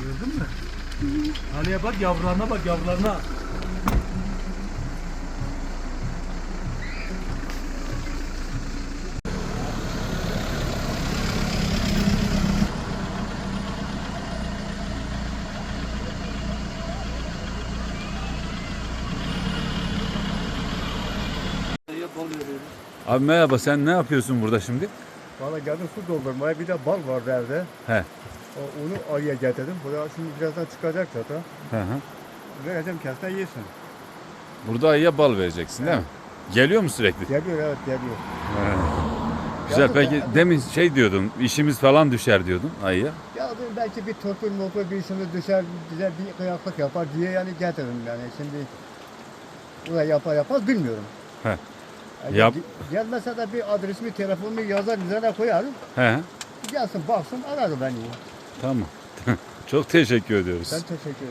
Gördün mü? Ali'ye bak yavrularına bak yavrularına. Abi merhaba sen ne yapıyorsun burada şimdi? Valla geldim su doldurmaya bir de bal vardı evde. He. Onu arıya getirdim. Buraya şimdi birazdan çıkacak zaten. Hı hı. Vereceğim kesme yesin. Burada ayıya bal vereceksin değil mi? Geliyor mu sürekli? Geliyor evet geliyor. Güzel Ya, peki ya- demin şey diyordun işimiz falan düşer diyordun ayıya. Ya dedim belki bir torpil morpil bir şimdi düşer bize bir kıyaklık yapar diye yani getirdim yani şimdi buraya yapar yapmaz bilmiyorum. He. Yani Yap- ge- Gelmese de bir adresimi telefonumu yazar üzerine koyarım. He. Gelsin baksın arar beni. Tamam. Çok teşekkür ediyoruz. Ben teşekkür ederim.